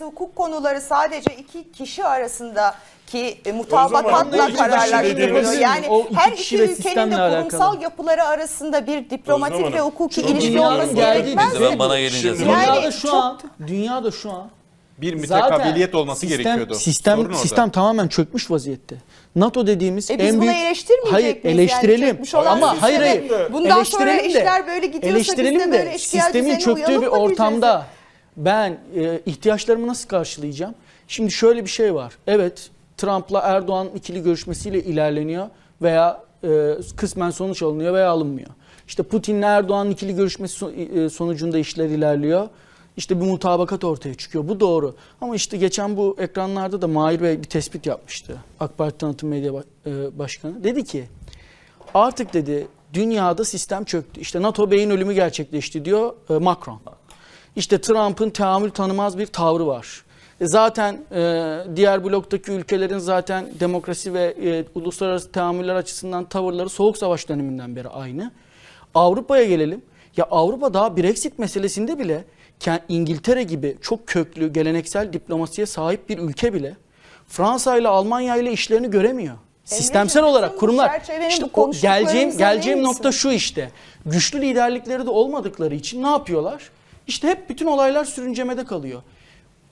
tanesi hukuk konuları sadece iki kişi arasındaki e, O zaman mutabakatla de kararlaştırılıyor. şey Yani O iki her iki ülkenin de alakalı. kurumsal yapıları arasında bir diplomatik ve hukuki çok ilişki olması gerekmez mi? Ben bana gelince Yani Dünyada şu çok- an, dünyada şu an Bir mütekabiliyet olması sistem, gerekiyordu. Sistem Sorun orada. sistem tamamen çökmüş vaziyette. NATO dediğimiz E biz en büyük eleştirmeyecek Hayır, miyiz? Yani eleştirelim. olan Ama sistemi, hayır hayır. bundan sonra Eleştirelim de- işler böyle gidiyorsa biz de böyle eşkıya sistemin düzene çöktüğü bir ortamda ben e, ihtiyaçlarımı nasıl karşılayacağım? Şimdi şöyle bir şey var. Evet Trump'la Erdoğan ikili görüşmesiyle ilerleniyor veya e, kısmen sonuç alınıyor veya alınmıyor. İşte Putin'le Erdoğan'ın ikili görüşmesi e, sonucunda işler ilerliyor. İşte bir mutabakat ortaya çıkıyor. Bu doğru. Ama işte geçen bu ekranlarda da Mahir Bey bir tespit yapmıştı. AK Parti Tanıtım Medya e, Başkanı. Dedi ki artık dedi dünyada sistem çöktü. İşte NATO beyin ölümü gerçekleşti diyor e, Macron. İşte Trump'ın tahammül tanımaz bir tavrı var. E, Zaten e, diğer bloktaki ülkelerin zaten demokrasi ve e, uluslararası tahammüller açısından tavırları soğuk savaş döneminden beri aynı. Avrupa'ya gelelim. Ya Avrupa daha Brexit meselesinde bile İngiltere gibi çok köklü geleneksel diplomasiye sahip bir ülke bile Fransa ile Almanya ile işlerini göremiyor. Sistemsel olarak kurumlar işte o geleceğim geleceğim nokta şu işte. Güçlü liderlikleri de olmadıkları için ne yapıyorlar? İşte hep bütün olaylar sürüncemede kalıyor.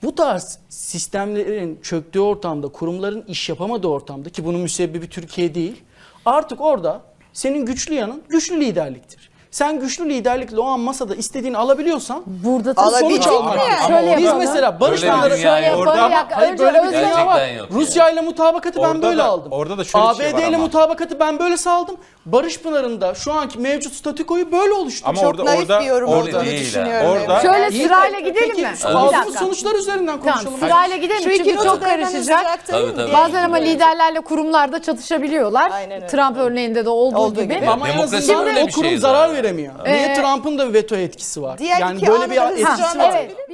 Bu tarz sistemlerin çöktüğü ortamda, kurumların iş yapamadığı ortamda ki bunun müsebbibi Türkiye değil. Artık orada senin güçlü yanın güçlü liderliktir. Sen güçlü liderlikle o an masada istediğini alabiliyorsan Burada da Alabilecek sonuç mi almak. Ama Şöyle Biz yapalım. mesela Barış Öyle bir Pınarı dünya Şöyle yok. Orada- Hayır önce böyle bir Özlem- dünya var. Gerçekten yok yani. Rusya ile mutabakatı ben Orada böyle da- aldım. orada da şöyle bir şey ABD ile ama. mutabakatı ben böyle saldım. Barış Pınarı'nda şu anki mevcut statükoyu böyle oluşturdum. Ama Çok orada naif orada bir yorum orada olduğunu değil düşünüyorum. Orada- Şöyle İyi de- sırayla gidelim peki, mi? Bir aldığımız dakika. sonuçlar üzerinden Tamam konuşalım. sırayla gidelim Şu çünkü iki çok notadan karışacak. Tabii, tabii. Bazen ama liderlerle kurumlarda çatışabiliyorlar. Aynen öyle. Trump örneğinde de olduğu, Olduğu gibi. gibi. Ama en Demokrasi azından böyle o bir kurum şey zarar zaten. Veremiyor. Niye Ee, Trump'ın da veto etkisi var? Diğer yani iki böyle bir etkisi var. Evet.